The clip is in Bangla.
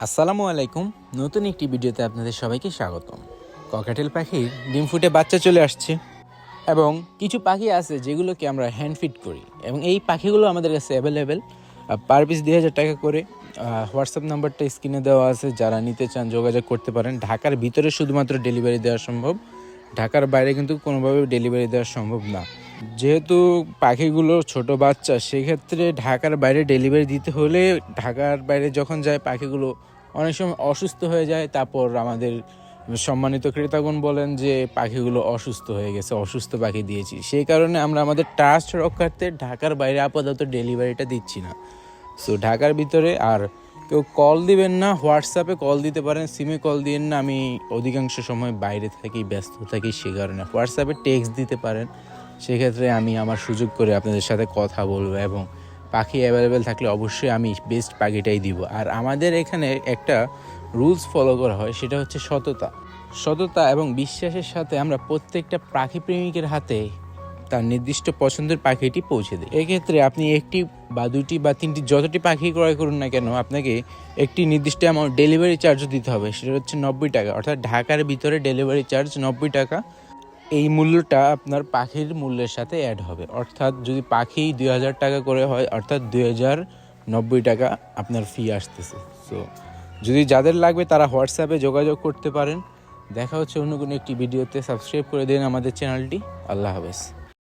আসসালামু আলাইকুম। নতুন একটি ভিডিওতে আপনাদের সবাইকে স্বাগতম। ককাটেল পাখির ডিম ফুটে বাচ্চা চলে আসছে এবং কিছু পাখি আছে যেগুলোকে আমরা হ্যান্ড ফিট করি এবং এই পাখিগুলো আমাদের কাছে অ্যাভেলেবেল পার পিস দুই হাজার টাকা করে। হোয়াটসঅ্যাপ নাম্বারটা স্ক্রিনে দেওয়া আছে, যারা নিতে চান যোগাযোগ করতে পারেন। ঢাকার ভিতরে শুধুমাত্র ডেলিভারি দেওয়া সম্ভব, ঢাকার বাইরে কিন্তু কোনোভাবে ডেলিভারি দেওয়া সম্ভব না। যেহেতু পাখিগুলো ছোট বাচ্চা, সেক্ষেত্রে ঢাকার বাইরে ডেলিভারি দিতে হলে ঢাকার বাইরে যখন যায় পাখিগুলো অনেক সময় অসুস্থ হয়ে যায়। তারপর আমাদের সম্মানিত ক্রেতাগণ বলেন যে, পাখিগুলো অসুস্থ হয়ে গেছে, অসুস্থ পাখি দিয়েছি। সেই কারণে আমরা আমাদের ট্রাস্ট রক্ষার্থে ঢাকার বাইরে আপাতত ডেলিভারিটা দিচ্ছি না। সো ঢাকার ভিতরে আর কেউ কল দিবেন না হোয়াটসঅ্যাপে কল দিতে পারেন সিমে কল দিবেন না। আমি অধিকাংশ সময় বাইরে থাকি, ব্যস্ত থাকি সে কারণে। হোয়াটসঅ্যাপে টেক্সট দিতে পারেন। সেক্ষেত্রে আমি আমার সুযোগ করে আপনাদের সাথে কথা বলব এবং পাখি অ্যাভেলেবেল থাকলে অবশ্যই আমি বেস্ট পাখিটাই দিব। আর আমাদের এখানে একটা রুলস ফলো করা হয়, সেটা হচ্ছে সততা। সততা এবং বিশ্বাসের সাথে আমরা প্রত্যেকটা পাখি প্রেমিকের হাতে তার নির্দিষ্ট পছন্দের পাখিটি পৌঁছে দেয় এক্ষেত্রে আপনি একটি বা দুটি বা তিনটি যতটি পাখি ক্রয় করুন না কেন, আপনাকে একটি নির্দিষ্ট অ্যামাউন্ট ডেলিভারি চার্জও দিতে হবে, সেটা হচ্ছে নব্বই টাকা। অর্থাৎ ঢাকার ভিতরে ডেলিভারি চার্জ নব্বই টাকা এই মূল্যটা আপনার পাখির মূল্যের সাথে অ্যাড হবে। অর্থাৎ যদি পাখি দুই হাজার টাকা করে হয়, অর্থাৎ দুই হাজার নব্বই টাকা আপনার ফি আসতেছে। সো যদি যাদের লাগবে তারা হোয়াটসঅ্যাপে যোগাযোগ করতে পারেন। দেখা হচ্ছে অন্য কোনো একটি ভিডিওতে সাবস্ক্রাইব করে দিন আমাদের চ্যানেলটি আল্লাহ হাফেজ।